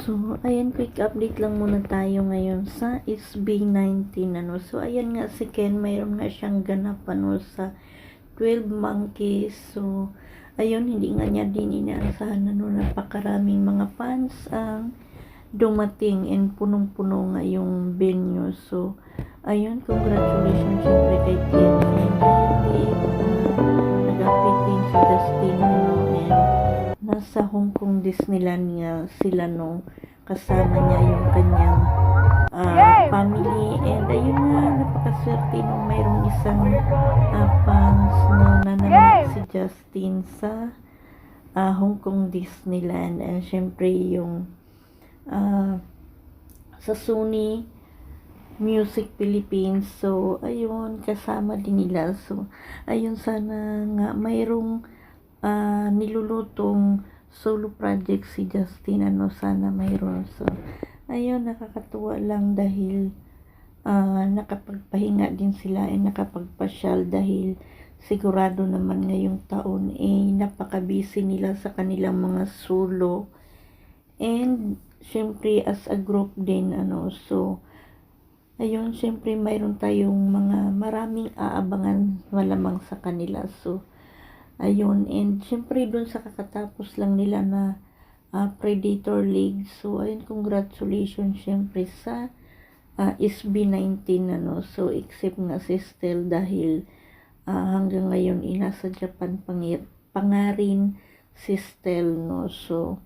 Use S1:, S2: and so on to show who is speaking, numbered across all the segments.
S1: So, ayan, quick update lang muna tayo ngayon sa SB19, ano. So, ayan nga si Ken, mayroon nga siyang ganap, ano, sa 12 Monkeys. So, ayun, hindi nga niya din inaasahan, ano, napakaraming mga fans ang dumating and punong-puno nga yung venue. So, ayun, congratulations syempre kay Ken and uh, nag-update ano, and nasa Hong Kong Disneyland nga sila no kasama niya yung kanyang ah, family. And ayun nga napakaswerte nung mayroong isang ah, fans na naman si Justin sa ah, Hong Kong Disneyland. And syempre yung ah, sa Sony Music Philippines. So ayun kasama din nila. So ayun sana nga mayroong ah, nilulutong solo project si Justin ano sana mayroon. So ayun nakakatuwa lang dahil ah, nakapagpahinga din sila ay nakapagpasyal dahil sigurado naman ngayong taon eh napaka-busy nila sa kanilang mga solo. And syempre as a group din ano so ayun syempre mayroon tayong mga maraming aabangan malamang sa kanila. So Ayun, and syempre dun sa kakatapos lang nila na ah, Predator League. So, ayun, congratulations syempre sa ah, SB19, ano. So, except nga si Stel dahil ah, hanggang ngayon inasa Japan pangir pangarin si Stel, no. So,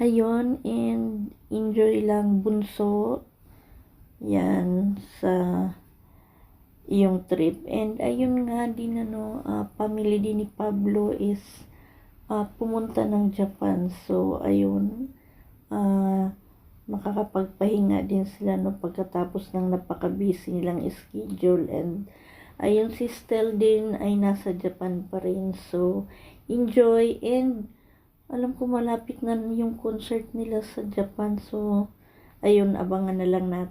S1: ayun, and enjoy lang bunso yan sa yung trip. And ayun nga din ano, ah, family din ni Pablo is ah, pumunta ng Japan. So ayun, ah, makakapagpahinga din sila no pagkatapos ng napaka-busy nilang schedule and ayun si Stel din ay nasa Japan pa rin. So enjoy and alam ko malapit na yung concert nila sa Japan. So ayun, abangan na lang natin.